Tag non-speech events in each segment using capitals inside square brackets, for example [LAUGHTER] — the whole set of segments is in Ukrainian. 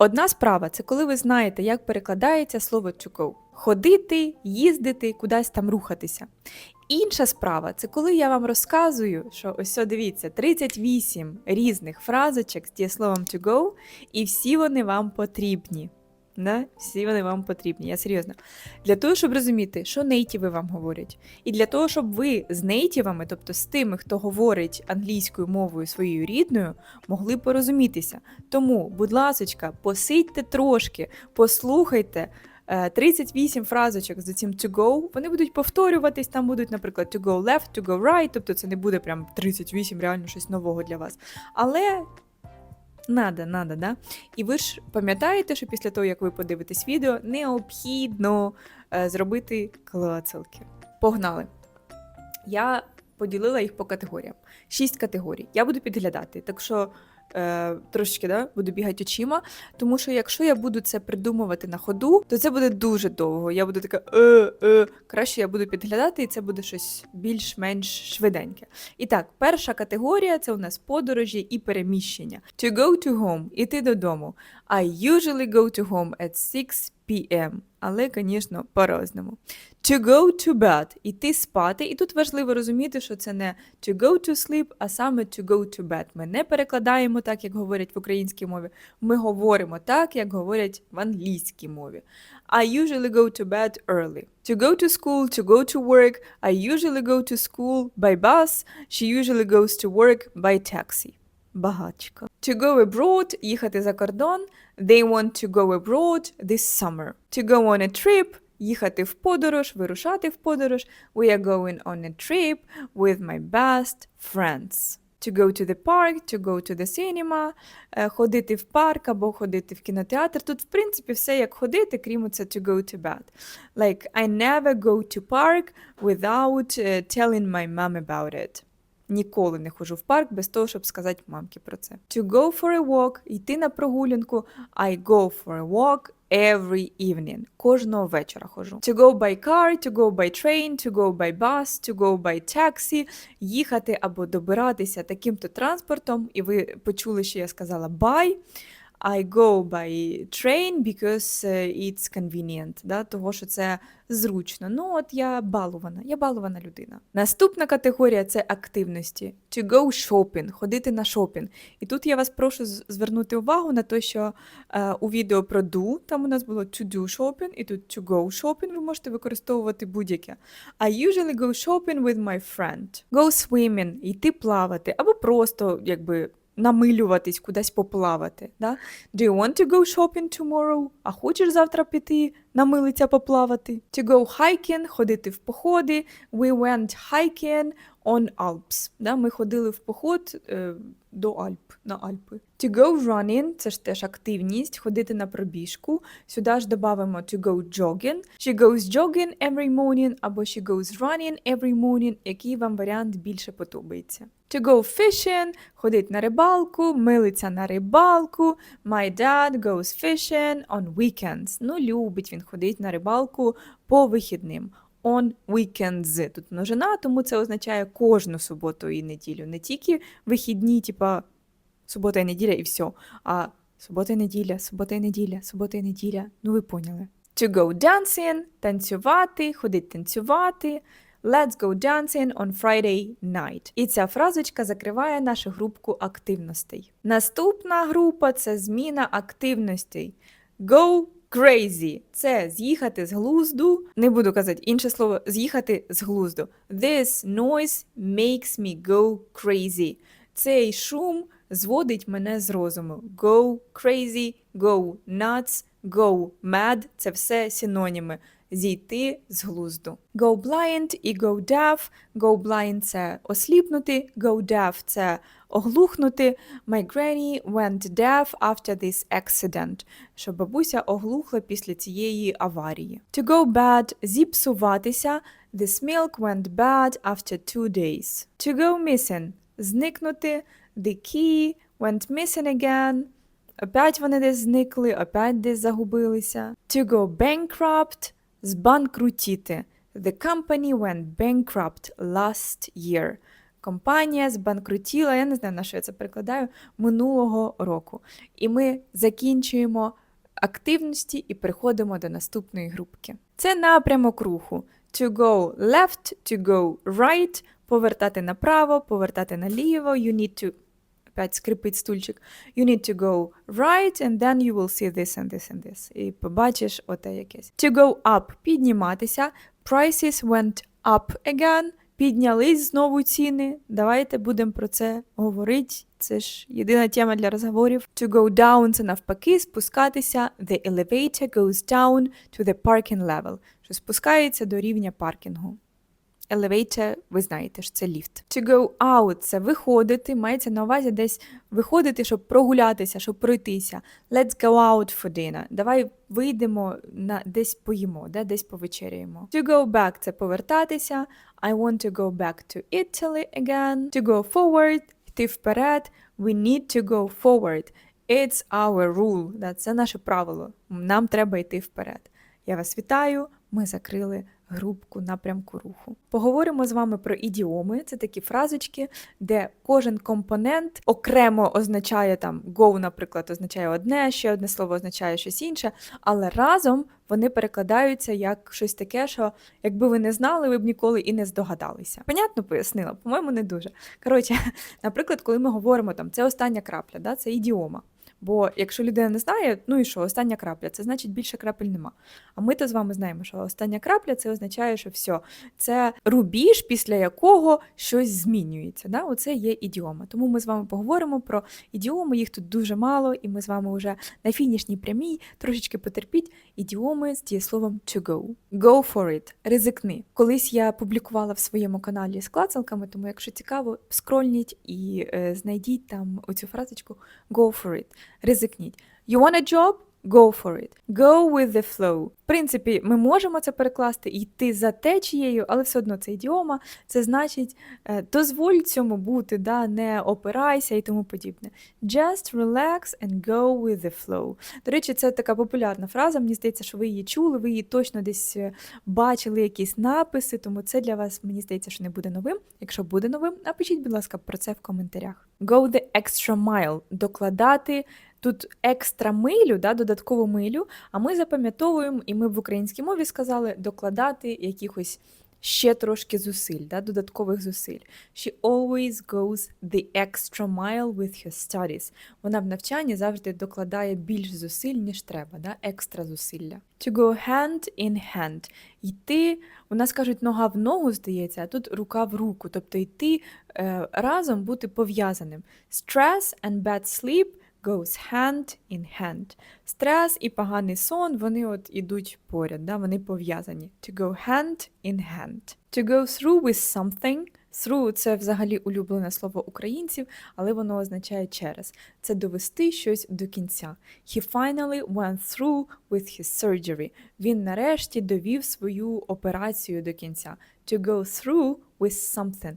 Одна справа це коли ви знаєте, як перекладається слово to go. Ходити, їздити, кудись там рухатися. Інша справа це коли я вам розказую, що ось дивіться, 38 різних фразочок з дієсловом to go, і всі вони вам потрібні. Да? Всі вони вам потрібні, я серйозно. Для того, щоб розуміти, що нейтіви вам говорять, і для того, щоб ви з нейтівами, тобто з тими, хто говорить англійською мовою своєю рідною, могли порозумітися. Тому, будь ласочка, посидьте трошки, послухайте. е, 38 фразочок з цим to go, вони будуть повторюватись, там будуть, наприклад, to go left, to go right, тобто це не буде прям 38 реально щось нового для вас. Але надо, надо, да? І ви ж пам'ятаєте, що після того, як ви подивитесь відео, необхідно е, зробити клацалки. Погнали! Я поділила їх по категоріям. Шість категорій. Я буду підглядати, так що е, трошечки да, буду бігати очима. Тому що якщо я буду це придумувати на ходу, то це буде дуже довго. Я буду така е, е. Краще я буду підглядати, і це буде щось більш-менш швиденьке. І так, перша категорія це у нас подорожі і переміщення. To go to home іти додому. I usually go to home at 6 p.m. Але, звісно, по-разному. To go to bed іти спати. І тут важливо розуміти, що це не to go to sleep, а саме to go to bed. Ми не перекладаємо так, як говорять в українській мові. Ми говоримо так, як говорять в англійській мові. I usually go to bed early. To go to school, to go to work. I usually go to school by bus. She usually goes to work by taxi. Багачка. To go abroad – їхати за кордон. They want to go abroad this summer. To go on a trip – їхати в подорож, вирушати в подорож. We are going on a trip with my best friends. To go to the park, to go to the cinema, е, ходити в парк або ходити в кінотеатр. Тут, в принципі, все як ходити, крім це to go to bed. Like, I never go to park without е, telling my mom about it. Ніколи не ходжу в парк без того, щоб сказати мамці про це. To go for a walk – йти на прогулянку. I go for a walk every evening. Кожного вечора ходжу. To go by car, to go by train, to go by bus, to go by taxi. Їхати або добиратися таким-то транспортом. І ви почули, що я сказала by. I go by train because uh, it's convenient, да, того, що це зручно. Ну, от я балована, я балована людина. Наступна категорія це активності. To go shopping, ходити на шопінг. І тут я вас прошу звернути увагу на те, що е, у відео про do, там у нас було to do shopping, і тут to go shopping ви можете використовувати будь-яке. I usually go shopping with my friend. Go swimming, йти плавати, або просто якби намилюватись, кудись поплавати. Да? Do you want to go shopping tomorrow? А хочеш завтра піти намилиться поплавати? To go hiking, ходити в походи. We went hiking on Alps. Да? Ми ходили в поход е, до Альп, на Альпи. To go running – це ж теж активність, ходити на пробіжку. Сюди ж додамо to go jogging. She goes jogging every morning або she goes running every morning. Який вам варіант більше подобається? To go fishing – ходить на рибалку, милиться на рибалку. My dad goes fishing on weekends. Ну, любить він ходить на рибалку по вихідним. On weekends. Тут множина, тому це означає кожну суботу і неділю. Не тільки вихідні, типа субота і неділя і все. А субота і неділя, субота і неділя, субота і неділя. Ну ви поняли. To go dancing – танцювати, ходить танцювати. Let's go dancing on Friday night. І ця фразочка закриває нашу групку активностей. Наступна група це зміна активностей. Go crazy – це з'їхати з глузду. Не буду казати інше слово з'їхати з глузду. This noise makes me go crazy. Цей шум зводить мене з розуму. Go crazy, go nuts, go mad – це все синоніми. Зійти з глузду. Go blind і go deaf. Go blind – це осліпнути, go deaf – це оглухнути. My granny went deaf after this accident. Що бабуся оглухла після цієї аварії. To go bad – зіпсуватися. This milk went bad after two days. To go missing – зникнути. The key went missing again. Опять вони десь зникли, опять десь загубилися. To go bankrupt – збанкрутіти. The company went bankrupt last year. компанія збанкрутіла, я не знаю, на що я це перекладаю, минулого року. І ми закінчуємо активності і переходимо до наступної групки. Це напрямок руху. To go left, to go right, повертати направо, повертати наліво. You need to опять скрипить стульчик. You need to go right, and then you will see this and this and this. І побачиш оте якесь. To go up – підніматися. Prices went up again. Піднялись знову ціни. Давайте будемо про це говорити. Це ж єдина тема для розговорів. To go down – це навпаки, спускатися. The elevator goes down to the parking level. Що спускається до рівня паркінгу. Elevator, ви знаєте ж, це ліфт. To go out – це виходити, мається на увазі десь виходити, щоб прогулятися, щоб пройтися. Let's go out for dinner. Давай вийдемо на десь поїмо, да? десь повечеряємо. To go back – це повертатися. I want to go back to Italy again. To go forward – йти вперед. We need to go forward. It's our rule. Да? Це наше правило. Нам треба йти вперед. Я вас вітаю. Ми закрили групку напрямку руху. Поговоримо з вами про ідіоми. Це такі фразочки, де кожен компонент окремо означає там go, наприклад, означає одне, ще одне слово означає щось інше, але разом вони перекладаються як щось таке, що якби ви не знали, ви б ніколи і не здогадалися. Понятно пояснила? По-моєму, не дуже. Коротше, [LAUGHS] наприклад, коли ми говоримо там це остання крапля, да, це ідіома. Бо якщо людина не знає, ну і що, остання крапля, це значить більше крапель нема. А ми то з вами знаємо, що остання крапля це означає, що все, це рубіж, після якого щось змінюється. Да? Оце є ідіома. Тому ми з вами поговоримо про ідіоми, їх тут дуже мало, і ми з вами вже на фінішній прямій трошечки потерпіть ідіоми з дієсловом to go. Go for it. Ризикни. Колись я публікувала в своєму каналі з клацалками, тому якщо цікаво, скрольніть і е, знайдіть там оцю фразочку go for it ризикніть. You want a job? Go for it. Go with the flow. Принципі, ми можемо це перекласти і йти за течією, але все одно це ідіома. Це значить, е, дозволь цьому бути, да, не опирайся і тому подібне. Just relax and go with the flow. До речі, це така популярна фраза. Мені здається, що ви її чули, ви її точно десь е, бачили якісь написи, тому це для вас, мені здається, що не буде новим. Якщо буде новим, напишіть, будь ласка, про це в коментарях. Go the extra mile. Докладати тут екстра милю, да, додаткову милю, а ми запам'ятовуємо, і ми в українській мові сказали докладати якихось ще трошки зусиль, да, додаткових зусиль. She always goes the extra mile with her studies. Вона в навчанні завжди докладає більш зусиль, ніж треба, да, екстра зусилля. To go hand in hand. Йти, у нас кажуть, нога в ногу, здається, а тут рука в руку. Тобто йти е, разом бути пов'язаним. Stress and bad sleep goes hand in hand. Стрес і поганий сон, вони от ідуть поряд, да? вони пов'язані. To go hand in hand. To go through with something. Through – це взагалі улюблене слово українців, але воно означає через. Це довести щось до кінця. He finally went through with his surgery. Він нарешті довів свою операцію до кінця. To go through with something.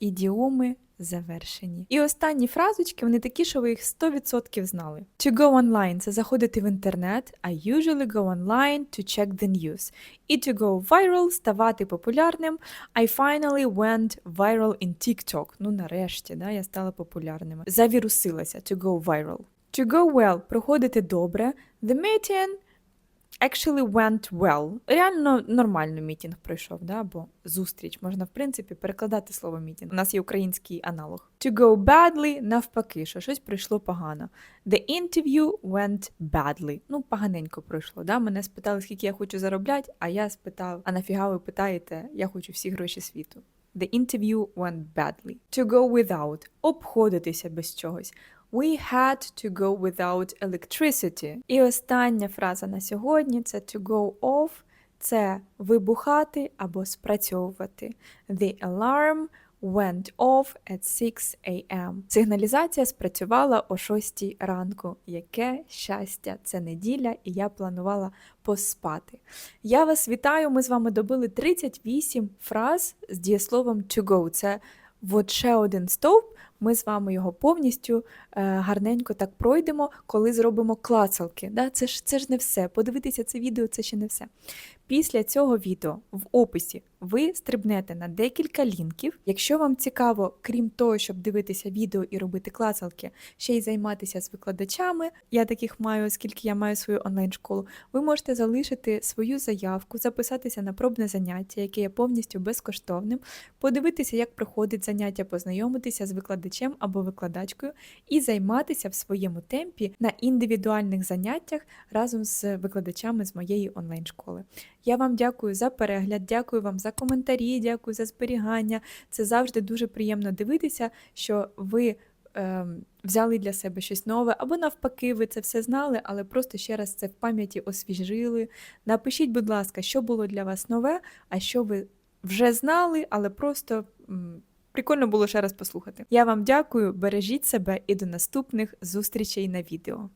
Ідіоми завершені. І останні фразочки, вони такі, що ви їх 100% знали. To go online – це заходити в інтернет. I usually go online to check the news. І to go viral – ставати популярним. I finally went viral in TikTok. Ну, нарешті, да, я стала популярним. Завірусилася to go viral. To go well – проходити добре. The meeting actually went well. Реально нормально мітінг пройшов, да? бо зустріч можна, в принципі, перекладати слово мітінг. У нас є український аналог. To go badly, навпаки, що щось пройшло погано. The interview went badly. Ну, поганенько пройшло. Да? Мене спитали, скільки я хочу заробляти, а я спитав, а нафіга ви питаєте, я хочу всі гроші світу. The interview went badly. To go without – обходитися без чогось. We had to go without electricity. І остання фраза на сьогодні це to go off, це вибухати або спрацьовувати. The alarm went off at 6 a.m. Сигналізація спрацювала о 6 ранку. Яке щастя! Це неділя, і я планувала поспати. Я вас вітаю! Ми з вами добили 38 фраз з дієсловом to go. Це от ще один стовп. Ми з вами його повністю е, гарненько так пройдемо, коли зробимо клацалки. Да? Це ж це ж не все. Подивитися це відео це ще не все. Після цього відео в описі ви стрибнете на декілька лінків. Якщо вам цікаво, крім того, щоб дивитися відео і робити клацалки, ще й займатися з викладачами, я таких маю, оскільки я маю свою онлайн-школу, ви можете залишити свою заявку, записатися на пробне заняття, яке є повністю безкоштовним, подивитися, як проходить заняття, познайомитися з викладачем або викладачкою і займатися в своєму темпі на індивідуальних заняттях разом з викладачами з моєї онлайн-школи. Я вам дякую за перегляд, дякую вам за коментарі, дякую за зберігання. Це завжди дуже приємно дивитися, що ви ем, взяли для себе щось нове, або навпаки, ви це все знали, але просто ще раз це в пам'яті освіжили. Напишіть, будь ласка, що було для вас нове, а що ви вже знали, але просто. Прикольно було ще раз послухати. Я вам дякую, бережіть себе і до наступних зустрічей на відео.